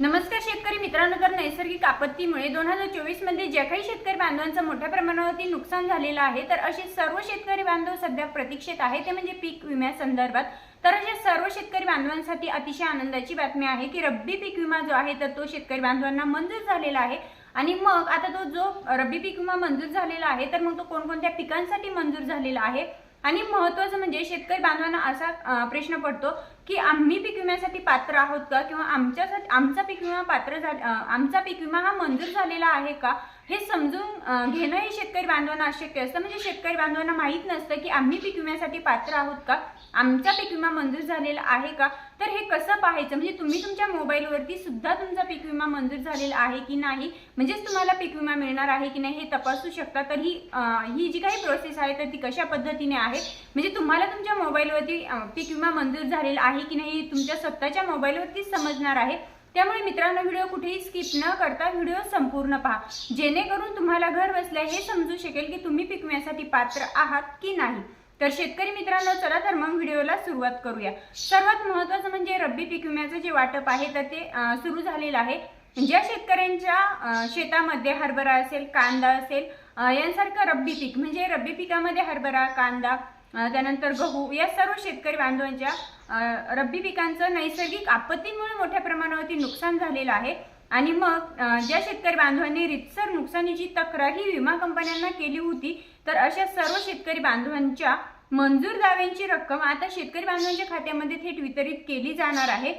नमस्कार शेतकरी मित्रांनो तर नैसर्गिक आपत्तीमुळे दोन हजार चोवीसमध्ये ज्या काही शेतकरी बांधवांचं मोठ्या प्रमाणावरती नुकसान झालेलं आहे तर असे सर्व शेतकरी बांधव सध्या प्रतीक्षेत आहे ते म्हणजे पीक विम्यासंदर्भात तर अशा सर्व शेतकरी बांधवांसाठी अतिशय आनंदाची बातमी आहे की रब्बी पीक विमा जो आहे तर तो शेतकरी बांधवांना मंजूर झालेला आहे. आणि मग आता तो जो रब्बी पीक विमा मंजूर झालेला आहे तर मग तो कोणकोणत्या पिकांसाठी मंजूर झालेला आहे? आणि महत्वाचं म्हणजे शेतकरी बांधवांना असा प्रश्न पडतो की आम्ही पीक विम्यासाठी पात्र आहोत का? किंवा आमच्यासाठी आमचा पीक विमा पात्र झा आमचा पीक विमा हा मंजूर झालेला आहे का? हे समजून घेणं हे शेतकरी बांधवांना अशक्य असतं. म्हणजे शेतकरी बांधवांना माहीत नसतं की आम्ही पीक विम्यासाठी पात्र आहोत का? आमचा पीक विमा मंजूर झालेला आहे का? तर हे कसं पाहायचं? म्हणजे तुम्ही तुमच्या मोबाईलवरती सुद्धा तुमचा पीक विमा मंजूर झालेला आहे की नाही? म्हणजेच तुम्हाला पीक विमा मिळणार आहे की नाही हे तपासू शकता. तर ही ही जी काही प्रोसेस आहे तर ती कशा पद्धतीने आहे? म्हणजे तुम्हाला तुमच्या मोबाईलवरती पीक विमा मंजूर झालेला आहे की नाही हे तुमच्या स्वतःच्या मोबाईलवरतीच समजणार आहे. त्यामुळे मित्रांनो व्हिडिओ कुठेही स्किप न करता व्हिडिओ संपूर्ण पहा. जेणेकरून तुम्हाला घर बसल्या हे समजू शकेल की तुम्ही पीक पात्र आहात की नाही. तर शेतकरी मित्रांनो चला तर मग व्हिडिओला सुरुवात करूया. सर्वात महत्त्वाचं म्हणजे रब्बी पीक विम्याचं जे वाटप आहे तर ते सुरू झालेलं आहे. ज्या शेतकऱ्यांच्या शेतामध्ये हरभरा असेल कांदा असेल यांसारखं रब्बी पीक म्हणजे रब्बी पिकामध्ये हरभरा कांदा त्यानंतर गहू या सर्व शेतकरी बांधवांच्या रब्बी पिकांचं नैसर्गिक आपत्तीमुळे मोठ्या प्रमाणावरती नुकसान झालेलं आहे. आणि मग ज्या शेतकरी बांधवांनी रितसर नुकसानीची तक्रार ही विमा कंपन्यांना केली होती तर अशा सर्व शेतकरी बांधवांच्या मंजूर दाव्यांची रक्कम आता शेतकरी बांधवांच्या खात्यामध्ये थेट वितरित केली जाणार आहे.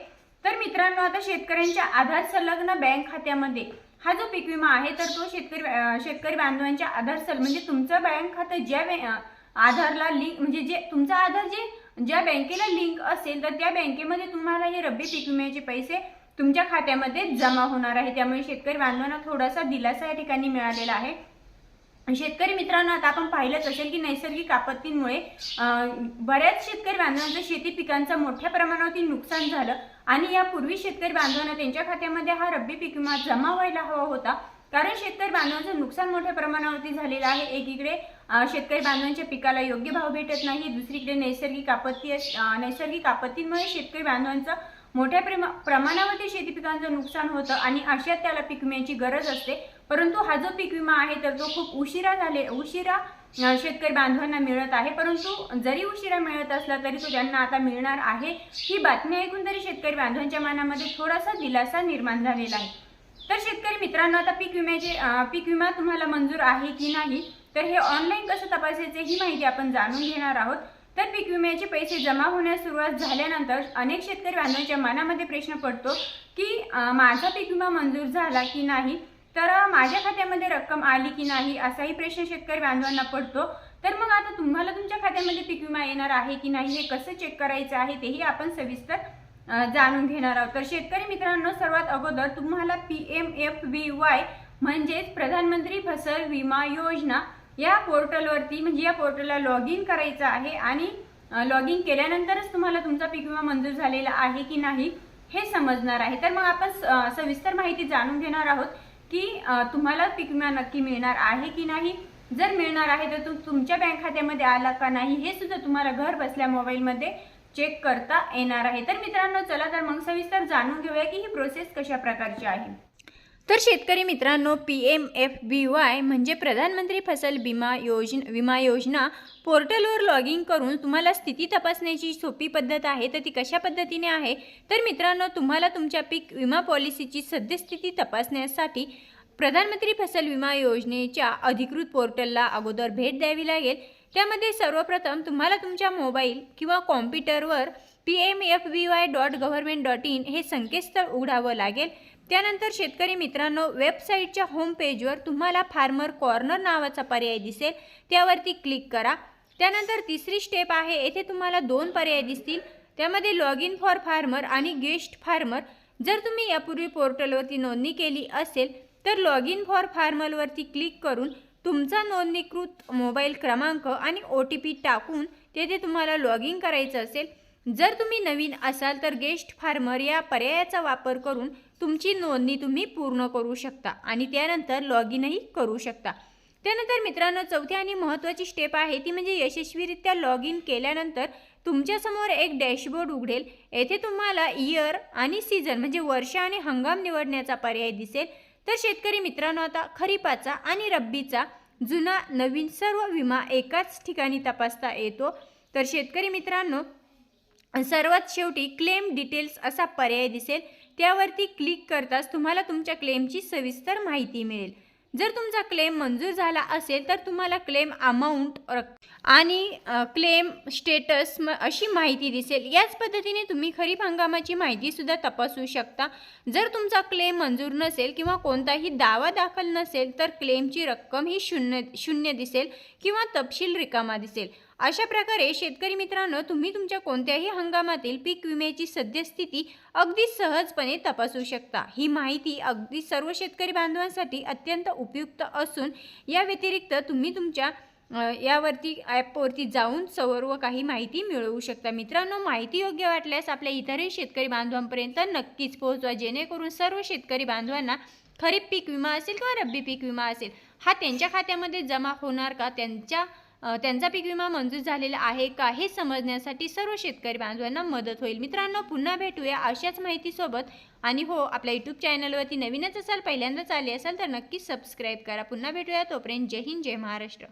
तर मित्रांनो आता शेतकऱ्यांच्या आधार संलग्न बँक खात्यामध्ये हा जो पीक विमा आहे तर तो शेतकरी शेतकरी बांधवांच्या आधार सल म्हणजे तुमचं बँक खातं ज्या आधारला लिंक म्हणजे जे तुमचा आधार जे ज्या बँकेला लिंक असेल तर त्या बँकेमध्ये तुम्हाला हे रब्बी पीक विम्याचे पैसे तुमच्या खात्यामध्ये जमा होणार आहे. त्यामुळे शेतकरी बांधवांना थोडासा दिलासा या ठिकाणी मिळालेला आहे. शेतकरी मित्रांनो आता आपण पाहिलंच असेल की नैसर्गिक आपत्तींमुळे बऱ्याच शेतकरी बांधवांचं शेती पिकांचं मोठ्या प्रमाणावरती नुकसान झालं आणि यापूर्वी शेतकरी बांधवांना त्यांच्या खात्यामध्ये हा रब्बी पीक विमा जमा व्हायला हवा होता. कारण शेतकरी बांधवांचं नुकसान मोठ्या प्रमाणावरती झालेलं आहे. एकीकडे शेतकरी बांधवांच्या पिकाला योग्य भाव भेटत नाही. दुसरीकडे नैसर्गिक आपत्ती अस- नैसर्गिक आपत्तींमुळे शेतकरी बांधवांचं मोठ्या प्रमा प्रमाणावरती शेती पिकांचं नुकसान होतं आणि अशात त्याला पीक विम्याची गरज असते. परंतु हा जो पीक विमा आहे तर तो खूप उशिरा झाले उशिरा शेतकरी बांधवांना मिळत आहे. परंतु जरी उशिरा मिळत असला तरी तो त्यांना आता मिळणार आहे ही बातमी ऐकून तरी शेतकरी बांधवांच्या मनामध्ये थोडासा दिलासा निर्माण झालेला आहे. तर शेतकरी मित्रांनो आता पीक विम्याचे पीक विमा तुम्हाला मंजूर आहे की नाही? तर हे ऑनलाईन कसं तपासायचे ही माहिती आपण जाणून घेणार आहोत. तर पीक विम्याचे पैसे जमा होण्यास सुरुवात झाल्यानंतर अनेक शेतकरी बांधवांच्या मनामध्ये प्रश्न पडतो की माझा पीक विमा मंजूर झाला की नाही? तर माझ्या खात्यामध्ये रक्कम आली की नाही असाही प्रश्न शेतकरी बांधवांना पडतो. तर मग आता तुम्हाला तुमच्या खात्यामध्ये पीक विमा येणार आहे की नाही हे कसं चेक करायचं आहे तेही आपण सविस्तर जाणून घेणार आहोत. तर शेतकरी मित्रांनो सर्वात अगोदर तुम्हाला P M F B Y म्हणजेच प्रधानमंत्री फसल विमा योजना या पोर्टलवरती म्हणजे या पोर्टलला लॉग इन करायचं आहे आणि लॉग इन केल्यानंतरच तुम्हाला तुमचा पीक विमा मंजूर झालेला आहे की नाही हे समजणार आहे. तर मग आपण स- सविस्तर माहिती जाणून घेणार आहोत की तुम्हाला पीक विमा नक्की मिळणार आहे की नाही. जर मिळणार आहे तर तुमच्या बँक खात्यामध्ये आला का नाही हे सुद्धा तुम्हाला घर बसल्या मोबाईलमध्ये चेक करता येणार आहे. तर मित्रांनो चला तर मग सविस्तर जाणून घेऊया की ही प्रोसेस कशा प्रकारची आहे. तर शेतकरी मित्रांनो P M F B Y म्हणजे प्रधानमंत्री फसल विमा योजना विमा योजना पोर्टलवर लॉग इन करून तुम्हाला स्थिती तपासण्याची सोपी पद्धत आहे तर ती कशा पद्धतीने आहे? तर मित्रांनो तुम्हाला तुमच्या पीक विमा पॉलिसीची सद्यस्थिती तपासण्यासाठी प्रधानमंत्री फसल विमा योजनेच्या अधिकृत पोर्टलला अगोदर भेट द्यावी लागेल. त्यामध्ये सर्वप्रथम तुम्हाला तुमच्या मोबाईल किंवा कॉम्प्युटरवर P M F V Y dot government dot in हे संकेतस्थळ उघडावं लागेल. त्यानंतर शेतकरी मित्रांनो वेबसाईटच्या होम पेजवर तुम्हाला फार्मर कॉर्नर नावाचा पर्याय दिसेल. त्यावरती क्लिक करा. त्यानंतर तिसरी स्टेप आहे येथे तुम्हाला दोन पर्याय दिसतील. त्यामध्ये लॉग इन फॉर फार्मर आणि गेस्ट फार्मर जर तुम्ही यापूर्वी पोर्टलवरती नोंदणी केली असेल तर लॉग इन फॉर फार्मरवरती क्लिक करून तुमचा नोंदणीकृत मोबाईल क्रमांक आणि ओ टी पी टाकून तेथे तुम्हाला लॉग इन करायचं असेल. जर तुम्ही नवीन असाल तर गेस्ट फार्मर या पर्यायाचा वापर करून तुमची नोंदणी तुम्ही पूर्ण करू शकता आणि त्यानंतर लॉग इनही करू शकता. त्यानंतर मित्रांनो चौथी आणि महत्त्वाची स्टेप आहे ती म्हणजे यशस्वीरित्या लॉग इन केल्यानंतर तुमच्यासमोर एक डॅशबोर्ड उघडेल. येथे तुम्हाला इयर आणि सीझन म्हणजे वर्ष आणि हंगाम निवडण्याचा पर्याय दिसेल. तर शेतकरी मित्रांनो आता खरीपाचा आणि रब्बीचा जुना नवीन सर्व विमा एकाच ठिकाणी तपासता येतो. तर शेतकरी मित्रांनो सर्वात शेवटी क्लेम डिटेल्स असा पर्याय दिसेल. त्यावरती क्लिक करताच तुम्हाला तुमच्या क्लेमची सविस्तर माहिती मिळेल. जर तुमचा क्लेम मंजूर झाला असेल तर तुम्हाला क्लेम अमाऊंट आणि क्लेम स्टेटस म अशी माहिती दिसेल. याच पद्धतीने तुम्ही खरीप हंगामाची माहितीसुद्धा तपासू शकता. जर तुमचा क्लेम मंजूर नसेल किंवा कोणताही दावा दाखल नसेल तर क्लेमची रक्कम ही शून्य शून्य दिसेल किंवा तपशील रिकामा दिसेल. अशा प्रकारे शेतकरी मित्रांनो तुम्ही तुमच्या कोणत्याही हंगामातील पीक विम्याची सद्यस्थिती अगदी सहजपणे तपासू शकता. ही माहिती अगदी सर्व शेतकरी बांधवांसाठी अत्यंत उपयुक्त असून या व्यतिरिक्त तुम्ही तुमच्या यावरती ॲपवरती जाऊन सर्व काही माहिती मिळवू शकता. मित्रांनो माहिती योग्य वाटल्यास आपल्या इतरही शेतकरी बांधवांपर्यंत नक्कीच पोहोचवा. जेणेकरून सर्व शेतकरी बांधवांना खरीप पीक विमा असेल किंवा रब्बी पीक विमा असेल हा त्यांच्या खात्यामध्ये जमा होणार का? त्यांच्या त्यांचा पीक विमा मंजूर झालेला आहे का हे समजण्यासाठी सर्व शेतकरी बांधवांना मदत होईल. मित्रांनो पुन्हा भेटूया अशाच माहितीसोबत. आणि हो आपल्या यूट्यूब चॅनलवरती नवीनच असाल पहिल्यांदाच आले असाल तर नक्कीच सबस्क्राईब करा. पुन्हा भेटूया तोपर्यंत जय हिंद जय महाराष्ट्र.